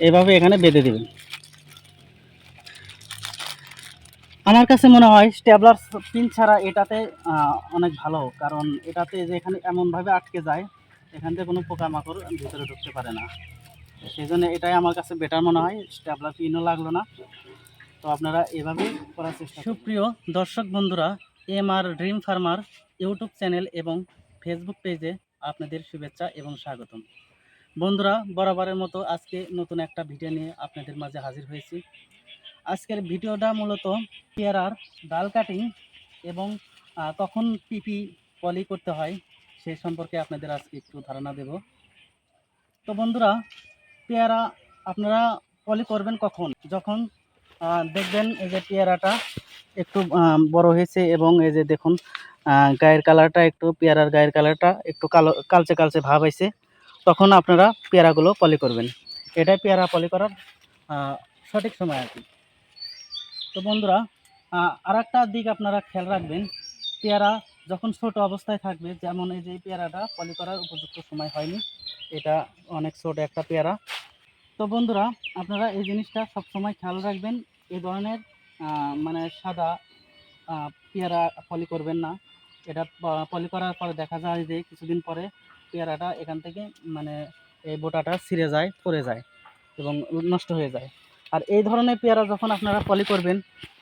এভাবে এখানে বেঁধে দেবেন। আমার কাছে মনে হয় স্টেবলার পিন ছাড়া এটাতে অনেক ভালো, কারণ এটাতে যে এখানে এমনভাবে আটকে যায়, এখান থেকে কোনো পোকামাকড় ভিতরে ঢুকতে পারে না। সেই জন্য এটাই আমার কাছে বেটার মনে হয়, স্টেবলার পিনও লাগল না। তো আপনারা এভাবেই করার চেষ্টা সুপ্রিয় দর্শক বন্ধুরা M R dream farmer YouTube channel এবং ফেসবুক পেজে আপনাদের শুভেচ্ছা এবং স্বাগতম। বন্ধুরা, বরাবরের মতো আজকে নতুন একটা ভিডিও নিয়ে আপনাদের মাঝে হাজির হয়েছি। আজকের ভিডিওটা মূলত পেয়ারার ডাল কাটিং এবং কখন পিপি পলি করতে হয় সেই সম্পর্কে আপনাদের আজকে একটু ধারণা দেব। তো বন্ধুরা, পেয়ারা আপনারা পলি করবেন কখন? যখন দেখবেন এই যে পেয়ারাটা একটু বড় হয়েছে এবং এই যে দেখুন গায়ের কালারটা একটু, পেয়ারার গায়ের কালারটা একটু কালো, কালচে কালচে ভাব হয়েছে তখন আপনারা পেয়ারাগুলো পলি করবেন। এটাই পেয়ারা পলি করার সঠিক সময় আর কি। তো বন্ধুরা আর একটা দিক আপনারা খেয়াল রাখবেন, পেয়ারা যখন ছোট অবস্থায় থাকবে, যেমন এই যে পেয়ারাটা পলি করার উপযুক্ত সময় হয়নি, এটা অনেক ছোট একটা পেয়ারা। তো বন্ধুরা, আপনারা এই জিনিসটা সব সময় খেয়াল রাখবেন এই ধরনের মানে সাদা পেয়ারা পলি করবেন না। এটা পলি করার পরে দেখা যায় যে কিছুদিন পরে পেয়ারাটা এখান থেকে মানে এই বোটাটা ছিঁড়ে যায়, পড়ে যায় এবং নষ্ট হয়ে যায়। আর এই ধরনের পেয়ারা যখন আপনারা পলি করবেন,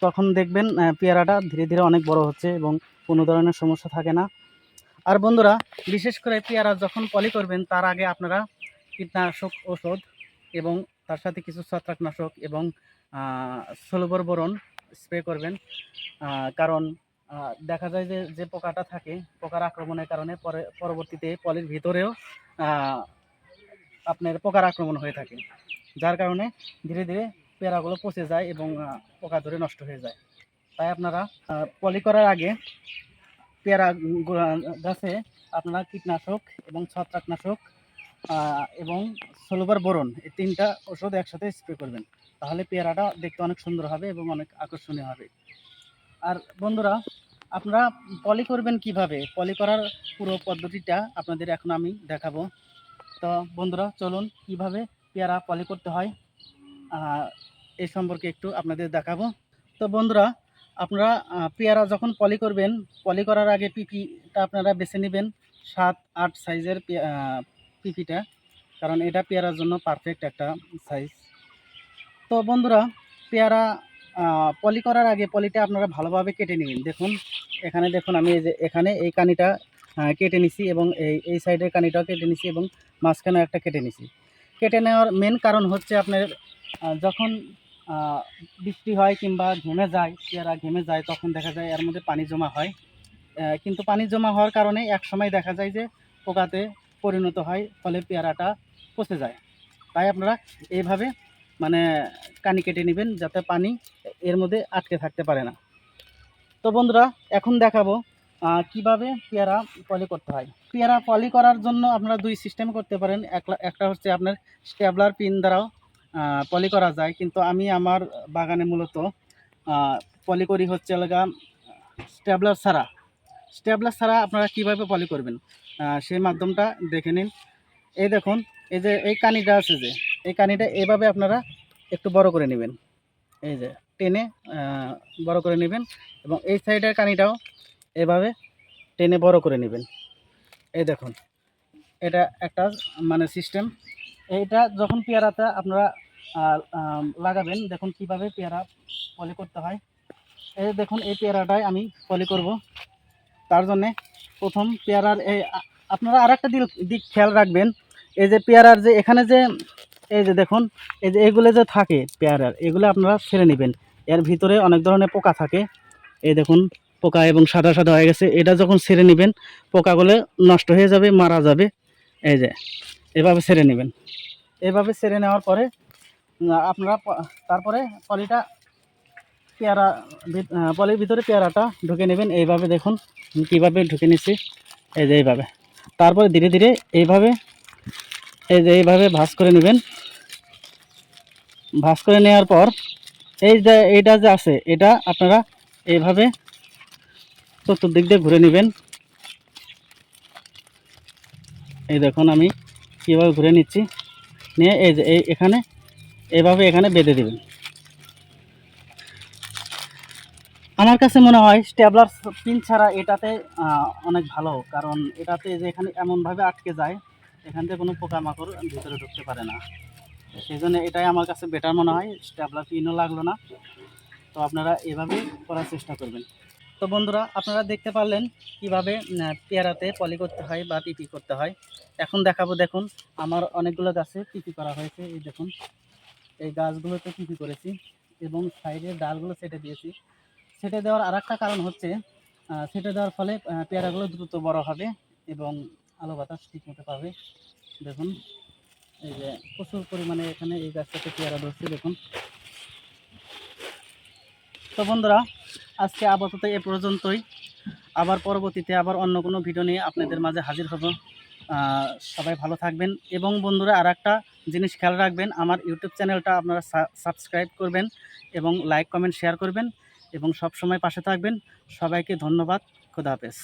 তখন দেখবেন পেয়ারাটা ধীরে ধীরে অনেক বড় হচ্ছে এবং কোনো ধরনের সমস্যা থাকে না। আর বন্ধুরা, বিশেষ করে পেয়ারা যখন পলি করবেন, তার আগে আপনারা কীটনাশক ওষুধ এবং তার সাথে কিছু ছত্রাকনাশক এবং সলবর বোরন স্প্রে করবেন। কারণ দেখা যায় যে যে পোকাটা থাকে, পোকার আক্রমণের কারণে পরে পরবর্তীতে পলির ভিতরেও আপনার পোকার আক্রমণ হয়ে থাকে। যার কারণে ধীরে ধীরে পেয়ারাগুলো পচে যায় এবং পোকা ধরে নষ্ট হয়ে যায়। তাই আপনারা পলি করার আগে পেয়ারা গাছে আপনারা কীটনাশক এবং ছত্রাকনাশক এবং সলুবার বোরন এই তিনটা ওষুধ একসাথে স্প্রে করবেন। তাহলে পেয়ারাটা দেখতে অনেক সুন্দর হবে এবং অনেক আকর্ষণীয় হবে। আর বন্ধুরা, আপনারা পলি করবেন কীভাবে? পলি করার পুরো পদ্ধতিটা আপনাদের এখন আমি দেখাবো। তো বন্ধুরা, চলুন কীভাবে পেয়ারা পলি করতে হয় এই সম্পর্কে একটু আপনাদের দেখাবো। তো বন্ধুরা, আপনারা পেয়ারা যখন পলি করবেন পলি করার আগে পিপিটা আপনারা বেছে নেবেন সাত, আট সাইজের পিপিটা কারণ এটা পেয়ারার জন্য পারফেক্ট একটা সাইজ তো বন্ধুরা, পেয়ারা পলি করার আগে পলিটা আপনারা ভালোভাবে কেটে নেবেন। দেখুন, এখানে দেখুন, আমি এই যে এখানে এই কানিটা কেটে নিছি এবং এই এই সাইডের কানিটাও কেটে নিছি এবং মাঝখানে একটা কেটে নিছি। কেটে নেওয়ার মেন কারণ হচ্ছে আপনার যখন বৃষ্টি হয় কিংবা ঘেমে যায় পেয়ারা ঘেমে যায়, তখন দেখা যায় এর মধ্যে পানি জমা হয়। কিন্তু পানি জমা হওয়ার কারণে এক সময় দেখা যায় যে পোকাতে পরিণত হয়, ফলে পেয়ারাটা পচে যায়। তাই আপনারা এইভাবে মানে কানি কেটে নেবেন যাতে পানি এর মধ্যে আটকে থাকতে পারে না। তো বন্ধুরা, এখন দেখাবো কীভাবে পেয়ারা পলি করতে হয়। পেয়ারা পলি করার জন্য আপনারা দুই সিস্টেম করতে পারেন। একটা হচ্ছে আপনার স্টেবলার পিন দ্বারাও পলি করা যায়। কিন্তু আমি আমার বাগানে মূলত পলি করি হচ্ছে এলাকা স্টেবলার ছাড়া। স্টেবলার ছাড়া আপনারা কীভাবে পলি করবেন? সেই মাধ্যমটা দেখে নিন। এই দেখুন, এই যে, এই কানিটা আছে যে, এই কানিটা এভাবে আপনারা একটু বড় করে নেবেন। এই যে টেনে বড় করে নেবেন এবং এই সাইডের কানিটাও এভাবে টেনে বড় করে নেবেন। এই দেখুন, এটা একটা মানে সিস্টেম এইটা যখন পেয়ারাটা আপনারা লাগাবেন, দেখুন কীভাবে পেয়ারা পলি করতে হয়। এই দেখুন, এই পেয়ারাটাই আমি পলি করব। তার জন্যে প্রথম পেয়ারার এই আপনারা আর একটা দিক দিক খেয়াল রাখবেন। এই যে পেয়ারার যে, এখানে যে, এই যে দেখুন, এই যে এগুলো যে থাকে পেয়ারার, এগুলো আপনারা ছেড়ে নেবেন। এর ভিতরে অনেক ধরনের পোকা থাকে। এই দেখুন, পোকা এবং সাদা সাদা হয়ে গেছে। এটা যখন ছেড়ে নেবেন, পোকাগুলো নষ্ট হয়ে যাবে, মারা যাবে। এই যে, এভাবে ছেড়ে নেবেন। এভাবে ছেড়ে নেওয়ার পরে আপনারা তারপরে পলিটা, পেয়ারা পলির ভিতরে পেয়ারাটা ঢুকে নেবেন। এইভাবে দেখুন, কীভাবে ঢুকে নিচ্ছি। এই যে এইভাবে। তারপরে ধীরে ধীরে এইভাবে, এই যে এইভাবে ভাঁজ করে নেবেন। ভাঁজ করে নেওয়ার পর এই যে এইটা যে আছে, এটা আপনারা এইভাবে চতুর্দিক দিয়ে ঘুরে নেবেন। এই দেখুন আমি কীভাবে ঘুরে নিচ্ছি। নিয়ে এই যে এই এখানে, এভাবে এখানে বেঁধে দেবেন। আমার কাছে মনে হয় স্টেবলার পিন ছাড়া এটাতে অনেক ভালো, কারণ এটাতে যে এখানে এমনভাবে আটকে যায়, এখান থেকে কোনো পোকামাকড় ভিতরে ঢুকতে পারে না। সেই জন্য এটাই আমার কাছে বেটার মনে হয় স্টেবলার পিনও লাগল না। তো আপনারা এভাবেই করার চেষ্টা করবেন। তো বন্ধুরা, আপনারা দেখতে পারলেন কীভাবে পেয়ারাতে পলি করতে হয় বা পিপি করতে হয়। এখন দেখাবো, দেখুন, আমার অনেকগুলো গাছে পিপি করা হয়েছে। এই দেখুন, এই গাছগুলোতে পিপি করেছি এবং সাইডের ডালগুলো সেটে দিয়েছি। সেটে দেওয়ার আর কারণ হচ্ছে সেটে দেওয়ার ফলে পেয়ারাগুলো দ্রুত বড় হবে এবং আলো বাতাস ঠিক মতো পাবে। দেখুন এই যে প্রচুর পরিমাণে এখানে এই গাছটাতে পেয়ারা ধরছে, দেখুন। তো বন্ধুরা, আজকে আপাতত এ পর্যন্তই। আবার পরবর্তীতে আবার অন্য কোনো ভিডিও নিয়ে আপনাদের মাঝে হাজির হব। সবাই ভালো থাকবেন। এবং বন্ধুরা আর একটা জিনিস খেয়াল রাখবেন, আমার ইউটিউব চ্যানেলটা আপনারা সাবস্ক্রাইব করবেন এবং লাইক, কমেন্ট, শেয়ার করবেন এবং সব সময় পাশে থাকবেন। সবাইকে ধন্যবাদ। খুদা হাফেজ।